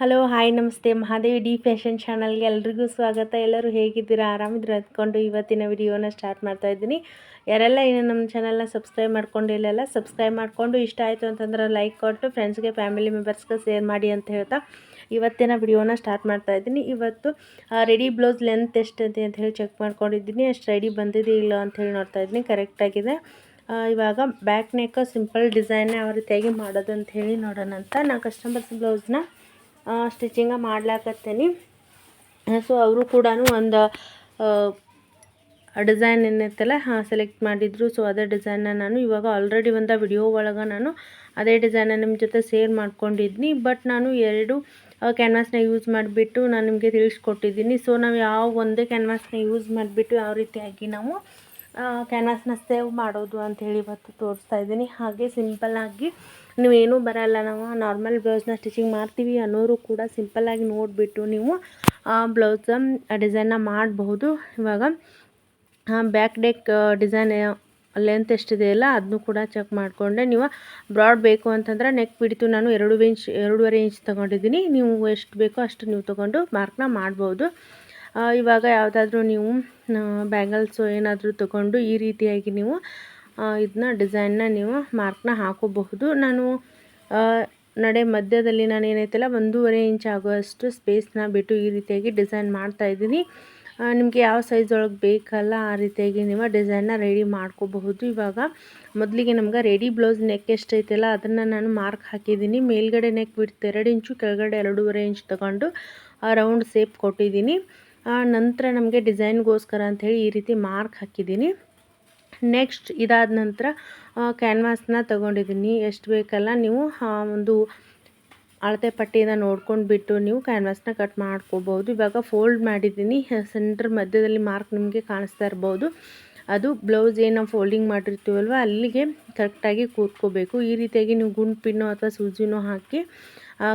Hello hi ನಮಸ್ತೆ. Mahadevi D fashion ಚಾನಲ್ಗೆ ಎಲ್ರಿಗೂ ಸ್ವಾಗತ. ಎಲ್ಲರೂ ಹೇಗಿದ್ದೀರಾ? ಆರಾಮಿದ್ರೆ? ಅಂದ್ಕೊಂಡು ಇವತ್ತಿನ ವಿಡಿಯೋನ ಸ್ಟಾರ್ಟ್ ಮಾಡ್ತಾ ಇದ್ದೀನಿ. ಯಾರೆಲ್ಲ ಇನ್ನು ನಮ್ಮ ಚಾನಲ್ನ ಸಬ್ಸ್ಕ್ರೈಬ್ ಮಾಡ್ಕೊಂಡಿಲ್ಲ ಸಬ್ಸ್ಕ್ರೈಬ್ ಮಾಡಿಕೊಂಡು ಇಷ್ಟ ಆಯಿತು ಅಂತಂದ್ರೆ ಲೈಕ್ ಕೊಟ್ಟು ಫ್ರೆಂಡ್ಸ್ಗೆ ಫ್ಯಾಮಿಲಿ ಮೆಂಬರ್ಸ್ಗೆ ಶೇರ್ ಮಾಡಿ ಅಂತ ಹೇಳ್ತಾ ಇವತ್ತಿನ ವಿಡಿಯೋನ ಸ್ಟಾರ್ಟ್ ಮಾಡ್ತಾ ಇದ್ದೀನಿ. ಇವತ್ತು ರೆಡಿ ಬ್ಲೌಸ್ ಲೆಂತ್ ಎಷ್ಟಿದೆ ಅಂತ ಹೇಳಿ ಚೆಕ್ ಮಾಡ್ಕೊಂಡಿದ್ದೀನಿ. ಅಷ್ಟು ರೆಡಿ ಬಂದಿದೆ ಇಲ್ಲ ಅಂತ ಹೇಳಿ ನೋಡ್ತಾ ಇದ್ದೀನಿ. ಕರೆಕ್ಟಾಗಿದೆ ಇವಾಗ ಬ್ಯಾಕ್ ನೆಕ್ ಸಿಂಪಲ್ ಡಿಸೈನ್ ಯಾವ ರೀತಿಯಾಗಿ ಮಾಡೋದು ಅಂತ ಹೇಳಿ ನೋಡೋಣ ಅಂತ ನಾನು ಕಸ್ಟಮರ್ಸ್ ಬ್ಲೌಸ್ನ ಸ್ಟಿಚಿಂಗ ಮಾಡ್ಲಾಕತ್ತೀನಿ. ಸೊ ಅವರು ಕೂಡ ಒಂದು ಡಿಸೈನ್ ಏನೈತಲ್ಲ ಹಾಂ ಸೆಲೆಕ್ಟ್ ಮಾಡಿದ್ರು. ಸೊ ಅದೇ ಡಿಸೈನ್ನ ನಾನು ಇವಾಗ ಆಲ್ರೆಡಿ ಒಂದು ವಿಡಿಯೋ ಒಳಗೆ ನಾನು ಅದೇ ಡಿಸೈನ ನಿಮ್ಮ ಜೊತೆ ಸೇರ್ ಮಾಡ್ಕೊಂಡಿದ್ನಿ. ಬಟ್ ನಾನು ಎರಡು ಕ್ಯಾನ್ವಾಸ್ನ ಯೂಸ್ ಮಾಡಿಬಿಟ್ಟು ನಾನು ನಿಮಗೆ ತಿಳಿಸ್ಕೊಟ್ಟಿದ್ದೀನಿ. ಸೊ ನಾವು ಯಾವ ಒಂದೇ ಕ್ಯಾನ್ವಾಸ್ನ ಯೂಸ್ ಮಾಡಿಬಿಟ್ಟು ಯಾವ ರೀತಿಯಾಗಿ ನಾವು ಕ್ಯಾನ್ವಾಸ್ನ ಸೇವ್ ಮಾಡೋದು ಅಂಥೇಳಿ ಇವತ್ತು ತೋರಿಸ್ತಾ ಇದ್ದೀನಿ. ಹಾಗೆ ಸಿಂಪಲ್ಲಾಗಿ ನೀವೇನೂ ಬರಲ್ಲ. ನಾವು ನಾರ್ಮಲ್ ಬ್ಲೌಸ್ನ ಸ್ಟಿಚಿಂಗ್ ಮಾಡ್ತೀವಿ ಅನ್ನೋರು ಕೂಡ ಸಿಂಪಲ್ಲಾಗಿ ನೋಡಿಬಿಟ್ಟು ನೀವು ಬ್ಲೌಸ್ ಡಿಸೈನ್ನ ಮಾಡಬಹುದು ಇವಾಗ ಬ್ಯಾಕ್ ಡೆಕ್ ಡಿಸೈನ್ ಲೆಂತ್ ಎಷ್ಟಿದೆಯಲ್ಲ ಅದನ್ನು ಕೂಡ ಚೆಕ್ ಮಾಡಿಕೊಂಡೆ. ನೀವು ಬ್ರಾಡ್ ಬೇಕು ಅಂತಂದ್ರೆ ನೆಕ್ ಬಿಡ್ತು ನಾನು ಎರಡು ಇಂಚ್ ಎರಡೂವರೆ ಇಂಚ್ ತೊಗೊಂಡಿದ್ದೀನಿ. ನೀವು ಎಷ್ಟು ಬೇಕೋ ಅಷ್ಟು ನೀವು ತೊಗೊಂಡು ಮಾರ್ಕ್ನ ಮಾಡ್ಬೋದು. ಇವಾಗ ಯಾವುದಾದ್ರೂ ನೀವು ಬ್ಯಾಂಗಲ್ಸು ಏನಾದರೂ ತಗೊಂಡು ಈ ರೀತಿಯಾಗಿ ನೀವು ಇದನ್ನ ಡಿಸೈನ್ನ ನೀವು ಮಾರ್ಕ್ನ ಹಾಕೋಬಹುದು. ನಾನು ನಡೆ ಮಧ್ಯದಲ್ಲಿ ನಾನು ಏನೈತಲ್ಲ, ಒಂದೂವರೆ ಇಂಚ್ ಆಗುವಷ್ಟು ಸ್ಪೇಸ್ನ ಬಿಟ್ಟು ಈ ರೀತಿಯಾಗಿ ಡಿಸೈನ್ ಮಾಡ್ತಾ ಇದ್ದೀನಿ. ನಿಮಗೆ ಯಾವ ಸೈಜ್ ಒಳಗೆ ಬೇಕಲ್ಲ ಆ ರೀತಿಯಾಗಿ ನೀವು ಡಿಸೈನ್ನ ರೆಡಿ ಮಾಡ್ಕೋಬಹುದು. ಇವಾಗ ಮೊದಲಿಗೆ ನಮ್ಗೆ ರೆಡಿ ಬ್ಲೌಸ್ ನೆಕ್ ಎಷ್ಟೈತಲ್ಲ, ಅದನ್ನು ನಾನು ಮಾರ್ಕ್ ಹಾಕಿದ್ದೀನಿ. ಮೇಲ್ಗಡೆ ನೆಕ್ ಬಿಡ್ತು ಎರಡು ಇಂಚು, ಕೆಳಗಡೆ ಎರಡೂವರೆ ಇಂಚ್ ತಗೊಂಡು ರೌಂಡ್ ಸೇಪ್ ಕೊಟ್ಟಿದ್ದೀನಿ. ನಂತರ ನಮಗೆ ಡಿಸೈನ್ಗೋಸ್ಕರ ಅಂಥೇಳಿ ಈ ರೀತಿ ಮಾರ್ಕ್ ಹಾಕಿದ್ದೀನಿ. ನೆಕ್ಸ್ಟ್ ಇದಾದ ನಂತರ ಕ್ಯಾನ್ವಾಸ್ನ ತೊಗೊಂಡಿದ್ದೀನಿ. ಎಷ್ಟು ಬೇಕಲ್ಲ ನೀವು ಒಂದು ಅಳತೆ ಪಟ್ಟಿಯಿಂದ ನೋಡ್ಕೊಂಡು ಬಿಟ್ಟು ನೀವು ಕ್ಯಾನ್ವಾಸ್ನ ಕಟ್ ಮಾಡ್ಕೋಬೋದು. ಇವಾಗ ಫೋಲ್ಡ್ ಮಾಡಿದ್ದೀನಿ. ಸೆಂಟ್ರ್ ಮಧ್ಯದಲ್ಲಿ ಮಾರ್ಕ್ ನಿಮಗೆ ಕಾಣಿಸ್ತಾ ಇರ್ಬೋದು. ಅದು ಬ್ಲೌಸ್ ಏನು ಫೋಲ್ಡಿಂಗ್ ಮಾಡಿರ್ತೀವಲ್ವ, ಅಲ್ಲಿಗೆ ಕರೆಕ್ಟಾಗಿ ಕೂತ್ಕೋಬೇಕು. ಈ ರೀತಿಯಾಗಿ ನೀವು ಗುಂಡು ಪಿನ್ನೋ ಅಥವಾ ಸೂಜಿನೋ ಹಾಕಿ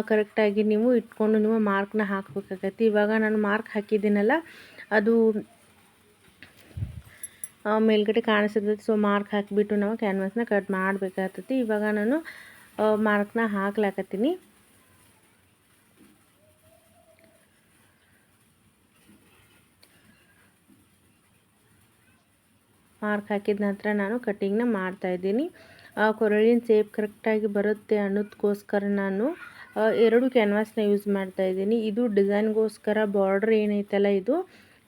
ಕರೆಕ್ಟಾಗಿ ನೀವು ಇಟ್ಕೊಂಡು ನೀವು ಮಾರ್ಕ್ನ ಹಾಕಬೇಕಾಗತ್ತೆ. ಇವಾಗ ನಾನು ಮಾರ್ಕ್ ಹಾಕಿದ್ದೀನಲ್ಲ, ಅದು ಮೇಲ್ಗಡೆ ಕಾಣಿಸ್ತೈತಿ. ಸೊ ಮಾರ್ಕ್ ಹಾಕಿಬಿಟ್ಟು ನಾವು ಕ್ಯಾನ್ವಾಸ್ನ ಕಟ್ ಮಾಡಬೇಕಾಗ್ತೈತಿ. ಇವಾಗ ನಾನು ಮಾರ್ಕ್ನ ಹಾಕ್ಲಾಕತ್ತೀನಿ. ಮಾರ್ಕ್ ಹಾಕಿದ ನಂತರ ನಾನು ಕಟ್ಟಿಂಗ್ನ ಮಾಡ್ತಾಯಿದ್ದೀನಿ ಕೊರಳಿನ ಸೇಪ್ ಕರೆಕ್ಟಾಗಿ ಬರುತ್ತೆ ಅನ್ನೋದಕ್ಕೋಸ್ಕರ ನಾನು ಎರಡು ಕ್ಯಾನ್ವಾಸ್ನ ಯೂಸ್ ಮಾಡ್ತಾ ಇದ್ದೀನಿ. ಇದು ಡಿಸೈನ್ಗೋಸ್ಕರ ಬಾರ್ಡ್ರ್ ಏನೈತಲ್ಲ ಇದು?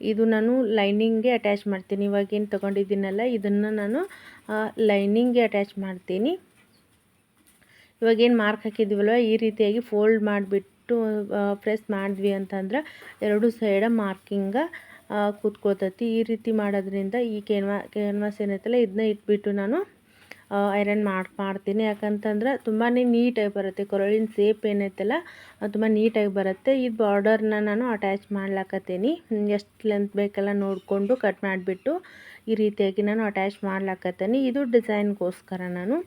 ಇದು ನಾನು ಲೈನಿಂಗ್ಗೆ ಅಟ್ಯಾಚ್ ಮಾಡ್ತೀನಿ. ಇವಾಗೇನು ತೊಗೊಂಡಿದ್ದೀನಲ್ಲ, ಇದನ್ನು ನಾನು ಲೈನಿಂಗ್ಗೆ ಅಟ್ಯಾಚ್ ಮಾಡ್ತೀನಿ. ಇವಾಗೇನು ಮಾರ್ಕ್ ಹಾಕಿದ್ದೀವಲ್ವ ಈ ರೀತಿಯಾಗಿ ಫೋಲ್ಡ್ ಮಾಡಿಬಿಟ್ಟು ಪ್ರೆಸ್ ಮಾಡಿದ್ವಿ ಅಂತಂದ್ರೆ ಎರಡು ಸೈಡ ಮಾರ್ಕಿಂಗ ಕೂತ್ಕೊಳ್ತೈತಿ ಈ ರೀತಿ ಮಾಡೋದ್ರಿಂದ ಈ ಕ್ಯಾನ್ವಾ ಕ್ಯಾನ್ವಾಸ್ ಏನೈತಲ್ಲ ಇದನ್ನ ಇಟ್ಬಿಟ್ಟು ನಾನು ಐರನ್ ಮಾಡಿ, ಮಾಡ್ತೀನಿ. ಯಾಕಂತಂದ್ರೆ ತುಂಬಾ ನೀಟಾಗಿ ಬರುತ್ತೆ. ಕೊರಳಿನ ಸೇಪ್ ಏನೈತಲ್ಲ ತುಂಬ ನೀಟಾಗಿ ಬರುತ್ತೆ. ಈ ಬಾರ್ಡರ್ನ ನಾನು ಅಟ್ಯಾಚ್ ಮಾಡ್ಲಾಕತ್ತೀನಿ. ಎಷ್ಟು ಲೆಂತ್ ಬೇಕೆಲ್ಲ ನೋಡಿಕೊಂಡು ಕಟ್ ಮಾಡಿಬಿಟ್ಟು ಈ ರೀತಿಯಾಗಿ ನಾನು ಅಟ್ಯಾಚ್ ಮಾಡ್ಲಾಕತ್ತೀನಿ. ಇದು ಡಿಸೈನ್ಗೋಸ್ಕರ ನಾನು.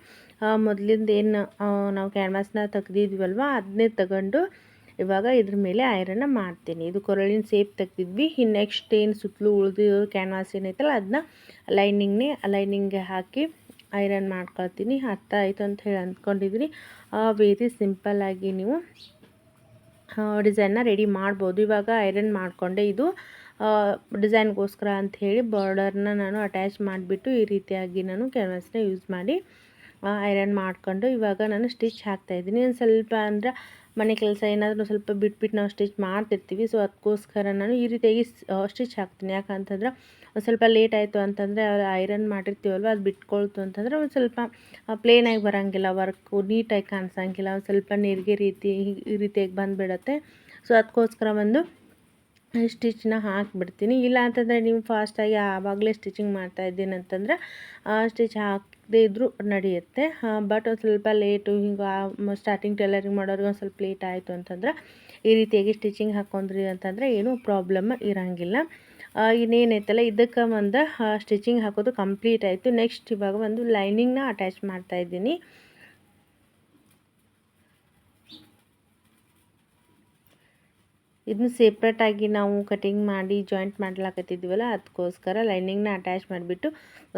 ಮೊದಲಿಂದ ಏನು ನಾವು ಕ್ಯಾನ್ವಾಸ್ನ ತೆಗ್ದಿದ್ವಲ್ವ ಅದನ್ನೇ ತಗೊಂಡು ಇವಾಗ ಇದ್ರ ಮೇಲೆ ಐರನ್ನ ಮಾಡ್ತೀನಿ. ಇದು ಕೊರಳಿನ ಸೇಪ್ ತೆಗ್ದಿದ್ವಿ. ಇನ್ನು ನೆಕ್ಸ್ಟ್ ಏನು ಸುತ್ತಲೂ ಉಳಿದಿರೋ ಕ್ಯಾನ್ವಾಸ್ ಏನೈತಲ್ಲ ಅದನ್ನ ಲೈನಿಂಗ್ನೇ ಲೈನಿಂಗ್ಗೆ ಹಾಕಿ ಐರನ್ ಮಾಡ್ಕೊಳ್ತೀನಿ, ಅರ್ಥ ಆಯಿತು ಅಂತ ಹೇಳಿ ಅಂದ್ಕೊಂಡಿದ್ದೀನಿ ವೆರಿ ಸಿಂಪಲ್ಲಾಗಿ ನೀವು ಡಿಸೈನ್ನ ರೆಡಿ ಮಾಡ್ಬೋದು. ಇವಾಗ ಐರನ್ ಮಾಡಿಕೊಂಡೆ ಇದು ಡಿಸೈನ್ಗೋಸ್ಕರ ಅಂಥೇಳಿ ಬಾರ್ಡರ್ನ ನಾನು ಅಟ್ಯಾಚ್ ಮಾಡಿಬಿಟ್ಟು ಈ ರೀತಿಯಾಗಿ ನಾನು ಕ್ಯಾನ್ವಾಸ್ನ ಯೂಸ್ ಮಾಡಿ ಐರನ್ ಮಾಡಿಕೊಂಡು ಇವಾಗ ನಾನು ಸ್ಟಿಚ್ ಹಾಕ್ತಾಯಿದ್ದೀನಿ ಒಂದು ಸ್ವಲ್ಪ ಅಂದ್ರೆ ಮನೆ ಕೆಲಸ ಏನಾದರೂ ಸ್ವಲ್ಪ ಬಿಟ್ಬಿಟ್ಟು ನಾವು ಸ್ಟಿಚ್ ಮಾಡ್ತಿರ್ತೀವಿ. ಸೊ ಅದಕ್ಕೋಸ್ಕರ ನಾನು ಈ ರೀತಿಯಾಗಿ ಸ್ಟಿಚ್ ಹಾಕ್ತೀನಿ. ಯಾಕಂತಂದ್ರೆ ಸ್ವಲ್ಪ ಲೇಟ್ ಆಯಿತು ಅಂತಂದರೆ ಐರನ್ ಮಾಡಿರ್ತೀವಲ್ವ, ಅದು ಬಿಟ್ಕೊಳ್ತು ಅಂತಂದರೆ ಒಂದು ಸ್ವಲ್ಪ ಪ್ಲೇನಾಗಿ ಬರೋಂಗಿಲ್ಲ ವರ್ಕು ನೀಟಾಗಿ ಕಾಣಿಸಂಗಿಲ್ಲ, ಒಂದು ಸ್ವಲ್ಪ ನೀರಿಗೆ ರೀತಿ, ಈ ರೀತಿಯಾಗಿ ಬಂದುಬಿಡತ್ತೆ. ಸೊ ಅದಕ್ಕೋಸ್ಕರ ಒಂದು ಸ್ಟಿಚ್ನ ಹಾಕಿಬಿಡ್ತೀನಿ. ಇಲ್ಲ ಅಂತಂದರೆ ನೀವು ಫಾಸ್ಟಾಗಿ ಆವಾಗಲೇ ಸ್ಟಿಚಿಂಗ್ ಮಾಡ್ತಾ ಇದ್ದೀನಿ ಅಂತಂದರೆ ಸ್ಟಿಚ್ ಹಾಕದೇ ಇದ್ದರೂ ನಡೆಯುತ್ತೆ. ಬಟ್ ಒಂದು ಸ್ವಲ್ಪ ಲೇಟು ಹಿಂಗೆ ಸ್ಟಾರ್ಟಿಂಗ್ ಟೈಲರಿಂಗ್ ಮಾಡೋರಿಗೆ ಒಂದು ಸ್ವಲ್ಪ ಲೇಟ್ ಆಯಿತು ಅಂತಂದ್ರೆ, ಈ ರೀತಿಯಾಗಿ ಸ್ಟಿಚಿಂಗ್ ಹಾಕೊಂಡ್ರಿ ಅಂತಂದರೆ ಏನೂ ಪ್ರಾಬ್ಲಮ್ ಇರೋಂಗಿಲ್ಲ. ಇನ್ನೇನೈತಲ್ಲ ಇದಕ್ಕೆ ಒಂದು ಸ್ಟಿಚಿಂಗ್ ಹಾಕೋದು ಕಂಪ್ಲೀಟ್ ಆಯಿತು. ನೆಕ್ಸ್ಟ್ ಇವಾಗ ಒಂದು ಲೈನಿಂಗ್ನ ಅಟ್ಯಾಚ್ ಮಾಡ್ತಾ ಇದ್ದೀನಿ. ಇದನ್ನು ಸೆಪ್ರೇಟಾಗಿ ನಾವು ಕಟಿಂಗ್ ಮಾಡಿ ಜಾಯಿಂಟ್ ಮಾಡ್ಲಾಕತ್ತಿದ್ವಲ್ಲ ಅದಕ್ಕೋಸ್ಕರ ಲೈನಿಂಗ್ನ ಅಟ್ಯಾಚ್ ಮಾಡಿಬಿಟ್ಟು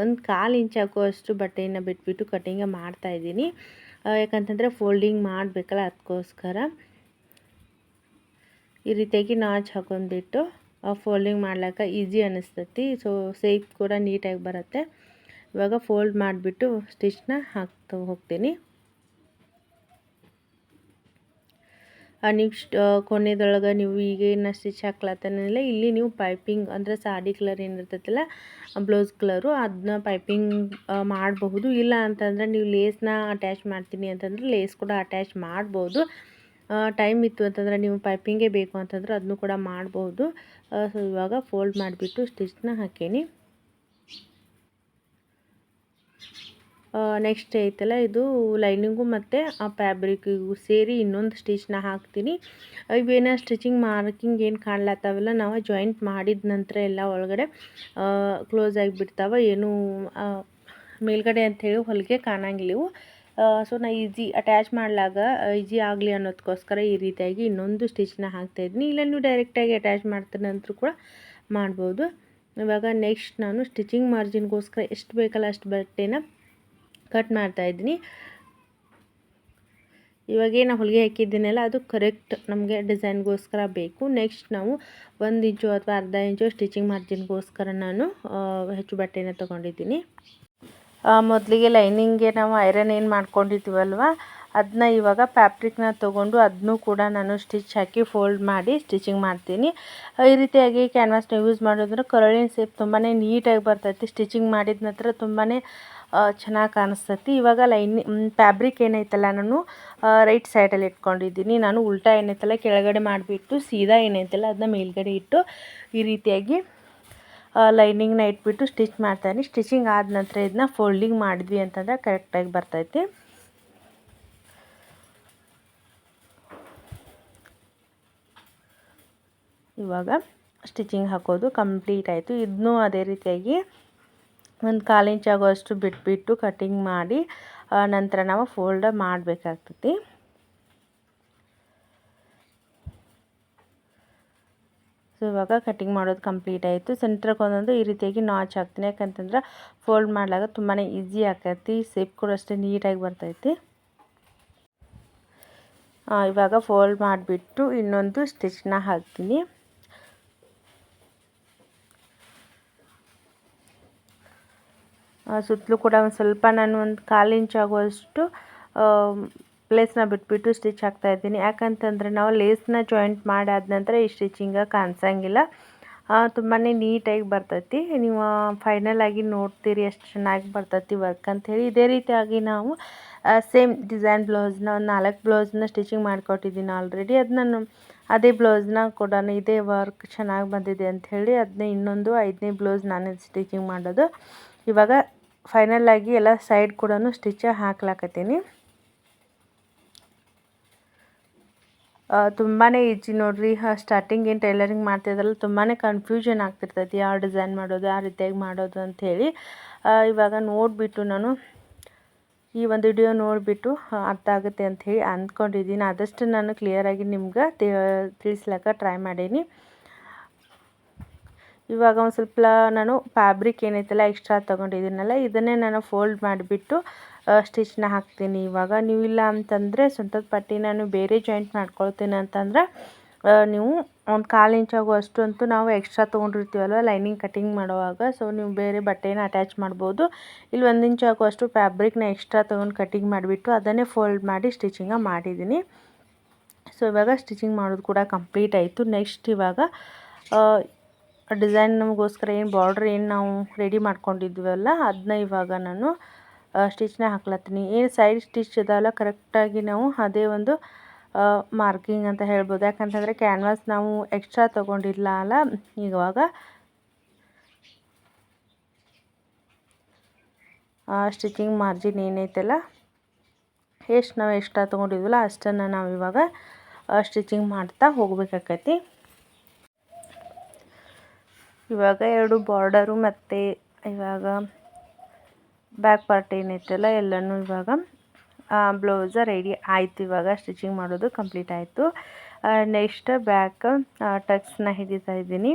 ಒಂದು ಕಾಲು ಇಂಚ್ ಹಾಕುವಷ್ಟು ಬಟ್ಟೆಯನ್ನು ಬಿಟ್ಬಿಟ್ಟು ಕಟಿಂಗ ಮಾಡ್ತಾಯಿದ್ದೀನಿ ಯಾಕಂತಂದರೆ ಫೋಲ್ಡಿಂಗ್ ಮಾಡಬೇಕಲ್ಲ ಅದಕ್ಕೋಸ್ಕರ ಈ ರೀತಿಯಾಗಿ ನಾಚ್ ಹಾಕೊಂಡ್ಬಿಟ್ಟು ಫೋಲ್ಡಿಂಗ್ ಮಾಡ್ಲಿಕ್ಕೆ ಈಸಿ ಅನ್ನಿಸ್ತೈತಿ ಸೊ ಸೇಫ್ ಕೂಡ ನೀಟಾಗಿ ಬರುತ್ತೆ. ಇವಾಗ ಫೋಲ್ಡ್ ಮಾಡಿಬಿಟ್ಟು ಸ್ಟಿಚ್ನ ಹಾಕ್ತಾ ಹೋಗ್ತೀನಿ. ನೀವು ಕೊನೆದೊಳಗೆ ನೀವು ಈಗೇನು ಸ್ಟಿಚ್ ಹಾಕ್ಲತ್ತನಿಲ್ಲ, ಇಲ್ಲಿ ನೀವು ಪೈಪಿಂಗ್ ಅಂದರೆ ಸಾಡಿ ಕಲರ್ ಏನಿರ್ತೈತಲ್ಲ ಬ್ಲೌಸ್ ಕಲರು ಅದನ್ನ ಪೈಪಿಂಗ್ ಮಾಡಬಹುದು. ಇಲ್ಲ ಅಂತಂದರೆ ನೀವು ಲೇಸ್ನ ಅಟ್ಯಾಚ್ ಮಾಡ್ತೀನಿ ಅಂತಂದರೆ ಲೇಸ್ ಕೂಡ ಅಟ್ಯಾಚ್ ಮಾಡ್ಬೋದು ಟೈಮ್ ಇತ್ತು ಅಂತಂದರೆ ನೀವು ಪೈಪಿಂಗೇ ಬೇಕು ಅಂತಂದ್ರೆ ಅದನ್ನು ಕೂಡ ಮಾಡ್ಬೋದು ಇವಾಗ ಫೋಲ್ಡ್ ಮಾಡಿಬಿಟ್ಟು ಸ್ಟಿಚ್ನ ಹಾಕೀನಿ. ನೆಕ್ಸ್ಟ್ ಐತಲ್ಲ, ಇದು ಲೈನಿಂಗು ಮತ್ತು ಆ ಫ್ಯಾಬ್ರಿಕ್ಕಿಗೂ ಸೇರಿ ಇನ್ನೊಂದು ಸ್ಟಿಚ್ನ ಹಾಕ್ತೀನಿ. ಇವೇನೋ ಸ್ಟಿಚಿಂಗ್ ಮಾರ್ಕಿಂಗ್ ಏನು ಕಾಣ್ಲತ್ತಾವಲ್ಲ, ನಾವು ಜಾಯಿಂಟ್ ಮಾಡಿದ ನಂತರ ಎಲ್ಲ ಒಳಗಡೆ ಕ್ಲೋಸ್ ಆಗಿಬಿಡ್ತಾವೆ, ಏನು ಮೇಲ್ಗಡೆ ಅಂಥೇಳಿ ಹೊಲಿಗೆ ಕಾಣಂಗಿಲ್ಲ ಇವು. ಸೊ ನಾ ಈಸಿ ಅಟ್ಯಾಚ್ ಮಾಡಲಾಗ ಈಸಿ ಆಗಲಿ ಅನ್ನೋದಕ್ಕೋಸ್ಕರ ಈ ರೀತಿಯಾಗಿ ಇನ್ನೊಂದು ಸ್ಟಿಚ್ನ ಹಾಕ್ತಾಯಿದ್ದೀನಿ ಇಲ್ಲ ನೀವು ಡೈರೆಕ್ಟಾಗಿ ಅಟ್ಯಾಚ್ ಮಾಡ್ತೀನಿ ಅಂತೂ ಕೂಡ ಮಾಡ್ಬೋದು. ಇವಾಗ ನೆಕ್ಸ್ಟ್ ನಾನು ಸ್ಟಿಚಿಂಗ್ ಮಾರ್ಜಿನ್ಗೋಸ್ಕರ ಎಷ್ಟು ಬೇಕಲ್ಲ ಅಷ್ಟು ಬಟ್ಟೆನ ಕಟ್ ಮಾಡ್ತಾಯಿದ್ದೀನಿ ಇವಾಗೇನು ಹೊಲಿಗೆ ಹಾಕಿದ್ದೀನಲ್ಲ, ಅದು ಕರೆಕ್ಟ್ ನಮಗೆ ಡಿಸೈನ್ಗೋಸ್ಕರ ಬೇಕು. ನೆಕ್ಸ್ಟ್ ನಾವು ಒಂದು ಇಂಚು ಅಥವಾ ಅರ್ಧ ಇಂಚು ಸ್ಟಿಚಿಂಗ್ ಮಾರ್ಜಿನ್ಗೋಸ್ಕರ ನಾನು ಹೆಚ್ಚು ಬಟ್ಟೆನ ತೊಗೊಂಡಿದ್ದೀನಿ. ಮೊದಲಿಗೆ ಲೈನಿಂಗ್ಗೆ ನಾವು ಐರನ್ ಏನು ಮಾಡ್ಕೊಂಡಿದ್ದೀವಲ್ವ ಅದನ್ನ ಇವಾಗ ಫ್ಯಾಬ್ರಿಕ್ನ ತೊಗೊಂಡು ಅದನ್ನು ಕೂಡ ನಾನು ಸ್ಟಿಚ್ ಹಾಕಿ ಫೋಲ್ಡ್ ಮಾಡಿ ಸ್ಟಿಚಿಂಗ್ ಮಾಡ್ತೀನಿ. ಈ ರೀತಿಯಾಗಿ ಕ್ಯಾನ್ವಾಸ್ನ ಯೂಸ್ ಮಾಡೋದ್ರೆ ಕರಳಿನ ಸೇಪ್ ತುಂಬಾ ನೀಟಾಗಿ ಬರ್ತೈತಿ. ಸ್ಟಿಚಿಂಗ್ ಮಾಡಿದ ನಂತರ ತುಂಬಾ ಚೆನ್ನಾಗಿ ಕಾಣಿಸ್ತೈತಿ. ಇವಾಗ ಲೈನ್ ಫ್ಯಾಬ್ರಿಕ್ ಏನೈತಲ್ಲ ನಾನು ರೈಟ್ ಸೈಡಲ್ಲಿ ಇಟ್ಕೊಂಡಿದ್ದೀನಿ. ನಾನು ಉಲ್ಟಾ ಏನೈತಲ್ಲ, ಕೆಳಗಡೆ ಮಾಡಿಬಿಟ್ಟು ಸೀದಾ ಏನೈತಲ್ಲ ಅದನ್ನ ಮೇಲ್ಗಡೆ ಇಟ್ಟು ಈ ರೀತಿಯಾಗಿ ಲೈನಿಂಗ್ನ ಇಟ್ಬಿಟ್ಟು ಸ್ಟಿಚ್ ಮಾಡ್ತಾಯಿದ್ದೀನಿ ಸ್ಟಿಚಿಂಗ್ ಆದ ನಂತರ ಇದನ್ನ ಫೋಲ್ಡಿಂಗ್ ಮಾಡಿದ್ವಿ ಅಂತಂದರೆ ಕರೆಕ್ಟಾಗಿ ಬರ್ತೈತಿ. ಇವಾಗ ಸ್ಟಿಚಿಂಗ್ ಹಾಕೋದು ಕಂಪ್ಲೀಟ್ ಆಯಿತು. ಇದನ್ನೂ ಅದೇ ರೀತಿಯಾಗಿ ಒಂದು ಕಾಲು ಇಂಚ್ ಆಗೋಷ್ಟು ಬಿಟ್ಬಿಟ್ಟು ಕಟಿಂಗ್ ಮಾಡಿ ನಂತರ ನಾವು ಫೋಲ್ಡ್ ಮಾಡಬೇಕಾಗ್ತೈತಿ. ಸೊ ಇವಾಗ ಕಟ್ಟಿಂಗ್ ಮಾಡೋದು ಕಂಪ್ಲೀಟ್ ಆಯಿತು. ಸೆಂಟ್ರಿಗೆ ಒಂದೊಂದು ಈ ರೀತಿಯಾಗಿ ನಾಚ್ ಹಾಕ್ತೀನಿ. ಯಾಕಂತಂದ್ರೆ ಫೋಲ್ಡ್ ಮಾಡಿದಾಗ ತುಂಬಾ ಈಸಿ ಆಕೈತಿ. ಸೇಪ್ ಕೂಡ ಅಷ್ಟೇ ನೀಟಾಗಿ ಬರ್ತೈತಿ. ಇವಾಗ ಫೋಲ್ಡ್ ಮಾಡಿಬಿಟ್ಟು ಇನ್ನೊಂದು ಸ್ಟಿಚ್ನ ಹಾಕ್ತೀನಿ. ಸುತ್ತಲೂ ಕೂಡ ಒಂದು ಸ್ವಲ್ಪ ನಾನು ಒಂದು ಕಾಲು ಇಂಚ್ ಆಗುವಷ್ಟು ಪ್ಲೇಸ್ನ ಬಿಟ್ಬಿಟ್ಟು ಸ್ಟಿಚ್ ಹಾಕ್ತಾ ಇದ್ದೀನಿ. ಯಾಕಂತಂದರೆ ನಾವು ಲೇಸ್ನ ಜಾಯಿಂಟ್ ಮಾಡಾದ ನಂತರ ಈ ಸ್ಟಿಚಿಂಗ ಕಾಣಿಸಂಗಿಲ್ಲ. ತುಂಬಾ ನೀಟಾಗಿ ಬರ್ತೈತಿ. ನೀವು ಫೈನಲ್ ಆಗಿ ನೋಡ್ತೀರಿ ಎಷ್ಟು ಚೆನ್ನಾಗಿ ಬರ್ತೈತಿ ವರ್ಕ್ ಅಂಥೇಳಿ ಇದೇ ರೀತಿಯಾಗಿ ನಾವು ಸೇಮ್ ಡಿಸೈನ್ ಬ್ಲೌಸ್ನ ಒಂದು ನಾಲ್ಕು ಬ್ಲೌಸ್ನ ಸ್ಟಿಚಿಂಗ್ ಮಾಡಿಕೊಟ್ಟಿದ್ದೀನಿ ಆಲ್ರೆಡಿ ಅದು ನಾನು ಅದೇ ಬ್ಲೌಸ್ನ ಕೂಡ ಇದೇ ವರ್ಕ್ ಚೆನ್ನಾಗಿ ಬಂದಿದೆ ಅಂಥೇಳಿ ಅದನ್ನ ಇನ್ನೊಂದು ಐದನೇ ಬ್ಲೌಸ್ ನಾನೇ ಸ್ಟಿಚಿಂಗ್ ಮಾಡೋದು. ಇವಾಗ ಫೈನಲ್ ಆಗಿ ಎಲ್ಲ ಸೈಡ್ ಕೂಡ ಸ್ಟಿಚ್ ಹಾಕ್ಲಾಕತ್ತೀನಿ. ತುಂಬಾ ಈಜಿ ನೋಡಿರಿ. ಸ್ಟಾರ್ಟಿಂಗ್ ಏನು ಟೈಲರಿಂಗ್ ಮಾಡ್ತಿದ್ರಲ್ಲ ತುಂಬಾ ಕನ್ಫ್ಯೂಷನ್ ಆಗ್ತಿರ್ತೈತಿ. ಯಾವ ಡಿಸೈನ್ ಮಾಡೋದು ಯಾವ ರೀತಿಯಾಗಿ ಮಾಡೋದು ಅಂಥೇಳಿ ಇವಾಗ ನೋಡಿಬಿಟ್ಟು ನಾನು ಈ ಒಂದು ವಿಡಿಯೋ ನೋಡಿಬಿಟ್ಟು ಅರ್ಥ ಆಗುತ್ತೆ ಅಂಥೇಳಿ ಅಂದ್ಕೊಂಡಿದ್ದೀನಿ. ಆದಷ್ಟು ನಾನು ಕ್ಲಿಯರಾಗಿ ನಿಮ್ಗೆ ತಿಳಿಸ್ಲಕ್ಕ ಟ್ರೈ ಮಾಡೀನಿ. ಇವಾಗ ಒಂದು ಸ್ವಲ್ಪ ನಾನು ಫ್ಯಾಬ್ರಿಕ್ ಏನೈತಲ್ಲ ಎಕ್ಸ್ಟ್ರಾ ತೊಗೊಂಡಿದ್ದೀನಲ್ಲ, ಇದನ್ನೇ ನಾನು ಫೋಲ್ಡ್ ಮಾಡಿಬಿಟ್ಟು ಸ್ಟಿಚ್ನ ಹಾಕ್ತೀನಿ. ಇವಾಗ ನೀವು ಇಲ್ಲ ಅಂತಂದರೆ ಸೊಂಟದ ಪಟ್ಟಿ ನಾನು ಬೇರೆ ಜಾಯಿಂಟ್ ಮಾಡ್ಕೊಳ್ತೀನಿ ಅಂತಂದ್ರೆ ನೀವು ಒಂದು ಕಾಲು ಇಂಚಾಗು ಅಷ್ಟು ಅಂತೂ ನಾವು ಎಕ್ಸ್ಟ್ರಾ ತೊಗೊಂಡಿರ್ತೀವಲ್ವ? ಲೈನಿಂಗ್ ಕಟಿಂಗ್ ಮಾಡುವಾಗ. ಸೊ ನೀವು ಬೇರೆ ಬಟ್ಟೆನ ಅಟ್ಯಾಚ್ ಮಾಡ್ಬೋದು. ಇಲ್ಲಿ ಒಂದು ಇಂಚ್ ಆಗುವಷ್ಟು ಫ್ಯಾಬ್ರಿಕ್ನ ಎಕ್ಸ್ಟ್ರಾ ತೊಗೊಂಡು ಕಟಿಂಗ್ ಮಾಡಿಬಿಟ್ಟು ಅದನ್ನೇ ಫೋಲ್ಡ್ ಮಾಡಿ ಸ್ಟಿಚಿಂಗ ಮಾಡಿದ್ದೀನಿ ಸೊ ಇವಾಗ ಸ್ಟಿಚಿಂಗ್ ಮಾಡೋದು ಕೂಡ ಕಂಪ್ಲೀಟ್ ಆಯಿತು. ನೆಕ್ಸ್ಟ್ ಇವಾಗ ಡಿಸೈನ್ ನಮಗೋಸ್ಕರ ಏನು ಬಾರ್ಡ್ರ್ ಏನು ನಾವು ರೆಡಿ ಮಾಡ್ಕೊಂಡಿದ್ವಲ್ಲ ಅದನ್ನ ಇವಾಗ ನಾನು ಸ್ಟಿಚ್ನ ಹಾಕ್ಲತ್ತೀನಿ. ಏನು ಸೈಡ್ ಸ್ಟಿಚ್ ಇದಾವಲ್ಲ, ಕರೆಕ್ಟಾಗಿ ನಾವು ಅದೇ ಒಂದು ಮಾರ್ಕಿಂಗ್ ಅಂತ ಹೇಳ್ಬೋದು. ಯಾಕಂತಂದರೆ ಕ್ಯಾನ್ವಾಸ್ ನಾವು ಎಕ್ಸ್ಟ್ರಾ ತೊಗೊಂಡಿಲ್ಲ ಅಲ್ಲ, ಇವಾಗ. ಸ್ಟಿಚಿಂಗ್ ಮಾರ್ಜಿನ್ ಏನೈತಲ್ಲ, ಎಷ್ಟು ನಾವು ಎಕ್ಸ್ಟ್ರಾ ತೊಗೊಂಡಿದ್ವಲ್ಲ, ಅಷ್ಟನ್ನು ನಾವು ಇವಾಗ ಸ್ಟಿಚಿಂಗ್ ಮಾಡ್ತಾ ಹೋಗ್ಬೇಕಾಕೈತಿ. ಇವಾಗ ಎರಡು ಬಾರ್ಡರು ಮತ್ತು ಇವಾಗ ಬ್ಯಾಕ್ ಪಾರ್ಟ್ ಏನೈತಲ್ಲ ಎಲ್ಲನೂ ಇವಾಗ ಬ್ಲೌಸ ರೆಡಿ ಆಯಿತು. ಇವಾಗ ಸ್ಟಿಚಿಂಗ್ ಮಾಡೋದು ಕಂಪ್ಲೀಟ್ ಆಯಿತು. ನೆಕ್ಸ್ಟ್ ಬ್ಯಾಕ್ ಟಕ್ಸ್ನ ಹಿಡಿತಾ ಇದ್ದೀನಿ.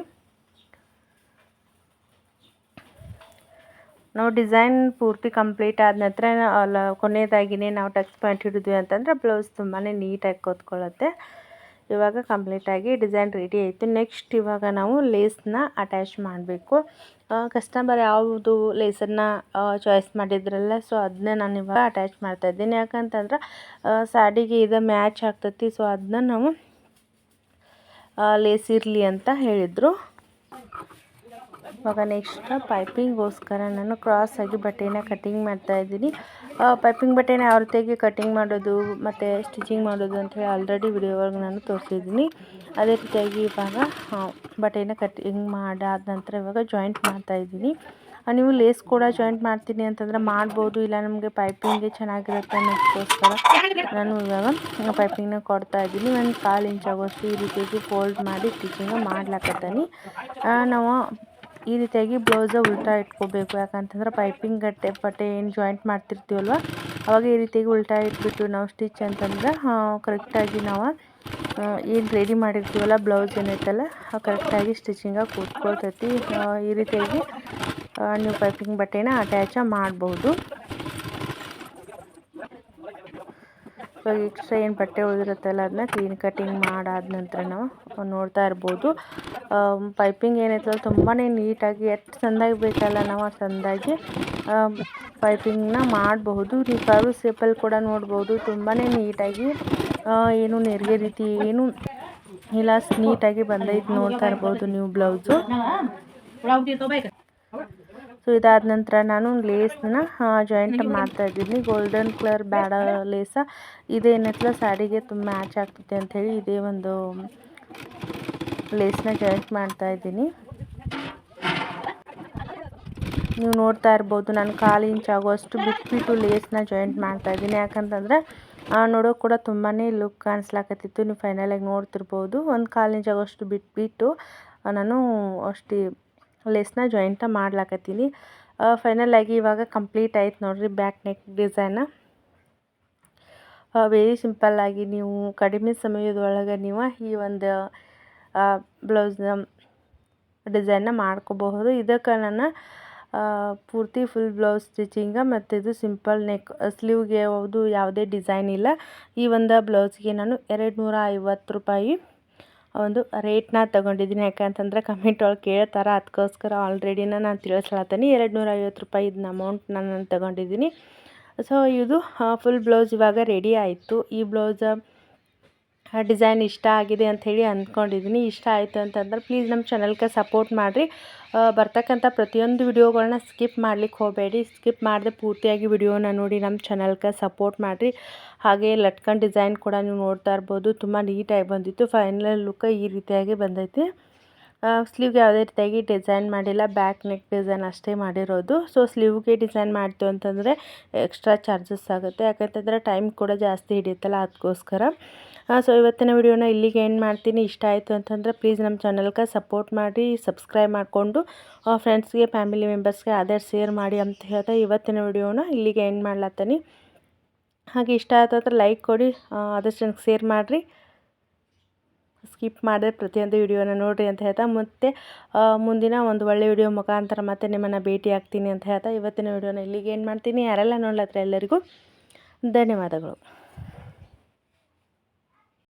ನಾವು ಡಿಸೈನ್ ಪೂರ್ತಿ ಕಂಪ್ಲೀಟ್ ಆದ ನಂತರ, ಅಲ್ಲ ಕೊನೆಯದಾಗಿನೇ ನಾವು ಟಕ್ಸ್ ಪಾಯಿಂಟ್ ಹಿಡಿದ್ವಿ ಅಂತಂದ್ರೆ ಬ್ಲೌಸ್ ತುಂಬಾ ನೀಟಾಗಿ ಕೂತ್ಕೊಳ್ಳುತ್ತೆ. ಇವಾಗ ಕಂಪ್ಲೀಟಾಗಿ ಡಿಸೈನ್ ರೆಡಿ ಆಯಿತು. ನೆಕ್ಸ್ಟ್ ಇವಾಗ ನಾವು ಲೇಸ್ನ ಅಟ್ಯಾಚ್ ಮಾಡಬೇಕು. ಕಸ್ಟಮರ್ ಯಾವುದು ಲೇಸನ್ನ ಚಾಯ್ಸ್ ಮಾಡಿದ್ರಲ್ಲ ಸೊ ಅದನ್ನ ನಾನು ಇವಾಗ ಅಟ್ಯಾಚ್ ಮಾಡ್ತಾ ಇದ್ದೀನಿ. ಯಾಕಂತಂದ್ರೆ ಸಾಡಿಗೆ ಇದು ಮ್ಯಾಚ್ ಆಗ್ತೈತಿ ಸೊ ಅದನ್ನ ನಾವು ಲೇಸ್ ಇರಲಿ ಅಂತ ಹೇಳಿದರು. ಇವಾಗ ನೆಕ್ಸ್ಟ್ ಪೈಪಿಂಗ್ಗೋಸ್ಕರ ನಾನು ಕ್ರಾಸ್ ಆಗಿ ಬಟ್ಟೆನ ಕಟ್ಟಿಂಗ್ ಮಾಡ್ತಾ ಇದ್ದೀನಿ. ಪೈಪಿಂಗ್ ಬಟ್ಟೆನ ಯಾವ ರೀತಿಯಾಗಿ ಕಟಿಂಗ್ ಮಾಡೋದು ಮತ್ತು ಸ್ಟಿಚಿಂಗ್ ಮಾಡೋದು ಅಂತ ಹೇಳಿ ಆಲ್ರೆಡಿ ವಿಡಿಯೋ ಒಳಗೆ ನಾನು ತೋರಿಸಿದ್ದೀನಿ. ಅದೇ ರೀತಿಯಾಗಿ ಇವಾಗ ಬಟ್ಟೆನ ಕಟ್ಟಿಂಗ್ ಮಾಡಾದ ನಂತರ ಇವಾಗ ಜಾಯಿಂಟ್ ಮಾಡ್ತಾ ಇದ್ದೀನಿ. ನೀವು ಲೇಸ್ ಕೂಡ ಜಾಯಿಂಟ್ ಮಾಡ್ತೀನಿ ಅಂತಂದ್ರೆ ಮಾಡ್ಬೋದು, ಇಲ್ಲ ನಮಗೆ ಪೈಪಿಂಗ್ಗೆ ಚೆನ್ನಾಗಿರುತ್ತೆ ಅನ್ನೋದಕ್ಕೋಸ್ಕರ ನಾನು ಇವಾಗ ಪೈಪಿಂಗ್ನ ಕೊಡ್ತಾ ಇದ್ದೀನಿ. ಒಂದು ಕಾಲು ಇಂಚಾಗೋಷ್ಟು ಈ ರೀತಿಯಾಗಿ ಫೋಲ್ಡ್ ಮಾಡಿ ಸ್ಟಿಚಿಂಗ್ ಮಾಡ್ಲಾಕತ್ತೀನಿ. ನಾವು ಈ ರೀತಿಯಾಗಿ ಬ್ಲೌಸ ಉಲ್ಟಾ ಇಟ್ಕೋಬೇಕು. ಯಾಕಂತಂದ್ರೆ ಪೈಪಿಂಗ್ ಗಟ್ಟೆ ಬಟ್ಟೆ ಏನು ಜಾಯಿಂಟ್ ಮಾಡ್ತಿರ್ತೀವಲ್ವ, ಅವಾಗ ಈ ರೀತಿಯಾಗಿ ಉಲ್ಟಾ ಇಟ್ಬಿಟ್ಟು ನಾವು ಸ್ಟಿಚ್ ಅಂತಂದ್ರೆ ಕರೆಕ್ಟಾಗಿ ನಾವು ಏನು ರೆಡಿ ಮಾಡಿರ್ತೀವಲ್ಲ ಬ್ಲೌಸ್ ಏನೈತಲ್ಲ ಕರೆಕ್ಟಾಗಿ ಸ್ಟಿಚಿಂಗಾಗಿ ಕೂತ್ಕೊಳ್ತೈತಿ. ಈ ರೀತಿಯಾಗಿ ನೀವು ಪೈಪಿಂಗ್ ಬಟ್ಟೆನ ಅಟ್ಯಾಚ ಮಾಡ್ಬೋದು. ಇವಾಗ ಎಕ್ಸ್ಟ್ರಾ ಏನು ಬಟ್ಟೆ ಉಳಿದಿರುತ್ತಲ್ಲ, ಅದನ್ನ ಕ್ಲೀನ್ ಕಟ್ಟಿಂಗ್ ಮಾಡಾದ ನಂತರ ನಾವು ನೋಡ್ತಾ ಇರ್ಬೋದು. ಪೈಪಿಂಗ್ ಏನೈತಲ್ಲ ತುಂಬಾ ನೀಟಾಗಿ ಎಷ್ಟು ಚೆಂದಾಗಿ ಬೇಕಲ್ಲ ನಾವು ಚೆಂದಾಗಿ ಪೈಪಿಂಗ್ನ ಮಾಡಬಹುದು. ನೀವು ಕರು ಸೇಪಲ್ಲಿ ಕೂಡ ನೋಡ್ಬೋದು ತುಂಬಾ ನೀಟಾಗಿ ಏನು ನೆರಿಗೆ ರೀತಿ ಏನು ಇಲ್ಲ ನೀಟಾಗಿ ಬಂದೈತೆ ನೋಡ್ತಾ ಇರ್ಬೋದು ನೀವು ಬ್ಲೌಸು. ಸೊ ಇದಾದ ನಂತರ ನಾನು ಲೇಸ್ನ ಜಾಯಿಂಟ್ ಮಾಡ್ತಾ ಇದ್ದೀನಿ. ಗೋಲ್ಡನ್ ಕಲರ್ ಬ್ಯಾಡ ಲೇಸ ಇದೇನೈತಲ್ಲ ಸ್ಯಾರಿಗೆ ತುಂಬ ಮ್ಯಾಚ್ ಆಗ್ತೈತೆ ಅಂಥೇಳಿ ಇದೇ ಒಂದು ಲೇಸ್ನ ಜಾಯಿಂಟ್ ಮಾಡ್ತಾ ಇದ್ದೀನಿ. ನೀವು ನೋಡ್ತಾ ಇರ್ಬೋದು, ನಾನು ಕಾಲು ಇಂಚ್ ಆಗುವಷ್ಟು ಬಿಟ್ಬಿಟ್ಟು ಲೇಸ್ನ ಜಾಯಿಂಟ್ ಮಾಡ್ತಾ ಇದ್ದೀನಿ. ಯಾಕಂತಂದರೆ ನೋಡೋಕೆ ಕೂಡ ತುಂಬಾ ಲುಕ್ ಕಾಣಿಸ್ಲಾಕತ್ತಿತ್ತು. ನೀವು ಫೈನಲಾಗಿ ನೋಡ್ತಿರ್ಬೋದು. ಒಂದು ಕಾಲು ಇಂಚ್ ಆಗೋಷ್ಟು ಬಿಟ್ಬಿಟ್ಟು ನಾನು ಅಷ್ಟು ಲೇಸ್ನ ಜಾಯಿಂಟ ಮಾಡ್ಲಾಕತ್ತೀನಿ. ಫೈನಲಾಗಿ ಇವಾಗ ಕಂಪ್ಲೀಟ್ ಆಯ್ತು ನೋಡಿರಿ ಬ್ಯಾಕ್ ನೆಕ್ ಡಿಸೈನ ವೆರಿ ಸಿಂಪಲ್ಲಾಗಿ ನೀವು ಕಡಿಮೆ ಸಮಯದೊಳಗೆ ನೀವು ಈ ಒಂದು ಬ್ಲೌಸ್ನ ಡಿಸೈನ್ನ ಮಾಡ್ಕೋಬಹುದು. ಇದಕ್ಕೆ ನಾನು ಪೂರ್ತಿ ಫುಲ್ ಬ್ಲೌಸ್ ಸ್ಟಿಚಿಂಗ ಮತ್ತು ಇದು ಸಿಂಪಲ್ ನೆಕ್ ಸ್ಲೀವ್ಗೆ ಅದು ಯಾವುದೇ ಡಿಸೈನ್ ಇಲ್ಲ. ಈ ಒಂದು ಬ್ಲೌಸ್ಗೆ ನಾನು ಎರಡು ನೂರ ಐವತ್ತು ರೂಪಾಯಿ ಒಂದು ರೇಟ್ನ ತೊಗೊಂಡಿದ್ದೀನಿ. ಯಾಕಂತಂದ್ರೆ ಕಮೆಂಟ್ ಒಳಗೆ ಕೇಳ್ತಾರೆ ಅದಕ್ಕೋಸ್ಕರ ಆಲ್ರೆಡಿನ ನಾನು ತಿಳಿಸ್ಲಾತೀನಿ. ಎರಡು ನೂರ ಐವತ್ತು ರೂಪಾಯಿ ಇದನ್ನ ಅಮೌಂಟ್ ನಾನು ತೊಗೊಂಡಿದ್ದೀನಿ. ಸೊ ಇದು ಫುಲ್ ಬ್ಲೌಸ್ ಇವಾಗ ರೆಡಿ ಆಯಿತು. ಈ ಬ್ಲೌಸ್ ಡಿಸೈನ್ ಇಷ್ಟ ಆಗಿದೆ ಅಂಥೇಳಿ ಅಂದ್ಕೊಂಡಿದ್ದೀನಿ. ಇಷ್ಟ ಆಯಿತು ಅಂತಂದ್ರೆ ಪ್ಲೀಸ್ ನಮ್ಮ ಚಾನಲ್ಗೆ ಸಪೋರ್ಟ್ ಮಾಡಿರಿ. ಬರ್ತಕ್ಕಂಥ ಪ್ರತಿಯೊಂದು ವಿಡಿಯೋಗಳನ್ನ ಸ್ಕಿಪ್ ಮಾಡ್ಲಿಕ್ಕೆ ಹೋಗಬೇಡಿ. ಸ್ಕಿಪ್ ಮಾಡದೆ ಪೂರ್ತಿಯಾಗಿ ವಿಡಿಯೋನ ನೋಡಿ ನಮ್ಮ ಚಾನಲ್ಗೆ ಸಪೋರ್ಟ್ ಮಾಡಿರಿ. ಹಾಗೆ ಲಟ್ಕನ್ ಡಿಸೈನ್ ಕೂಡ ನೀವು ನೋಡ್ತಾ ಇರ್ಬೋದು. ತುಂಬ ನೀಟಾಗಿ ಬಂದಿತ್ತು. ಫೈನಲ್ ಲುಕ್ ಈ ರೀತಿಯಾಗಿ ಬಂದೈತಿ. ಸ್ಲೀವ್ಗೆ ಯಾವುದೇ ರೀತಿಯಾಗಿ ಡಿಸೈನ್ ಮಾಡಿಲ್ಲ ಬ್ಯಾಕ್ ನೆಕ್ ಡಿಸೈನ್ ಅಷ್ಟೇ ಮಾಡಿರೋದು. ಸೊ ಸ್ಲೀವ್ಗೆ ಡಿಸೈನ್ ಮಾಡ್ತೀವಿ ಅಂತಂದರೆ ಎಕ್ಸ್ಟ್ರಾ ಚಾರ್ಜಸ್ ಆಗುತ್ತೆ. ಯಾಕಂತಂದರೆ ಟೈಮ್ ಕೂಡ ಜಾಸ್ತಿ ಹಿಡಿಯುತ್ತಲ್ಲ ಅದಕ್ಕೋಸ್ಕರ ಸೊ ಇವತ್ತಿನ ವಿಡಿಯೋನ ಇಲ್ಲಿಗೆ ಏನು ಮಾಡ್ತೀನಿ. ಇಷ್ಟ ಆಯಿತು ಅಂತಂದರೆ ಪ್ಲೀಸ್ ನಮ್ಮ ಚಾನಲ್ಗೆ ಸಪೋರ್ಟ್ ಮಾಡಿ ಸಬ್ಸ್ಕ್ರೈಬ್ ಮಾಡಿಕೊಂಡು ಫ್ರೆಂಡ್ಸ್ಗೆ ಫ್ಯಾಮಿಲಿ ಮೆಂಬರ್ಸ್ಗೆ ಅದೇ ಶೇರ್ ಮಾಡಿ ಅಂತ ಹೇಳ್ತಾ ಇವತ್ತಿನ ವಿಡಿಯೋನ ಇಲ್ಲಿಗೆ ಏನು ಮಾಡ್ಲತ್ತೀನಿ. ಹಾಗೆ ಇಷ್ಟ ಆಯ್ತು ಲೈಕ್ ಕೊಡಿ ಆದಷ್ಟು ನನಗೆ ಶೇರ್ ಮಾಡಿರಿ. ಸ್ಕಿಪ್ ಮಾಡಿದ್ರೆ ಪ್ರತಿಯೊಂದು ವಿಡಿಯೋನ ನೋಡಿರಿ ಅಂತ ಹೇಳ್ತಾ, ಮತ್ತೆ ಮುಂದಿನ ಒಂದು ಒಳ್ಳೆ ವಿಡಿಯೋ ಮುಖಾಂತರ ಮತ್ತೆ ನಿಮ್ಮನ್ನು ಭೇಟಿ ಆಗ್ತೀನಿ ಅಂತ ಹೇಳ್ತಾ, ಇವತ್ತಿನ ವಿಡಿಯೋನ ಇಲ್ಲಿಗೆ ಏನು ಮಾಡ್ತೀನಿ. ಯಾರೆಲ್ಲ ನೋಡ್ಲತ್ತರ ಎಲ್ಲರಿಗೂ ಧನ್ಯವಾದಗಳು.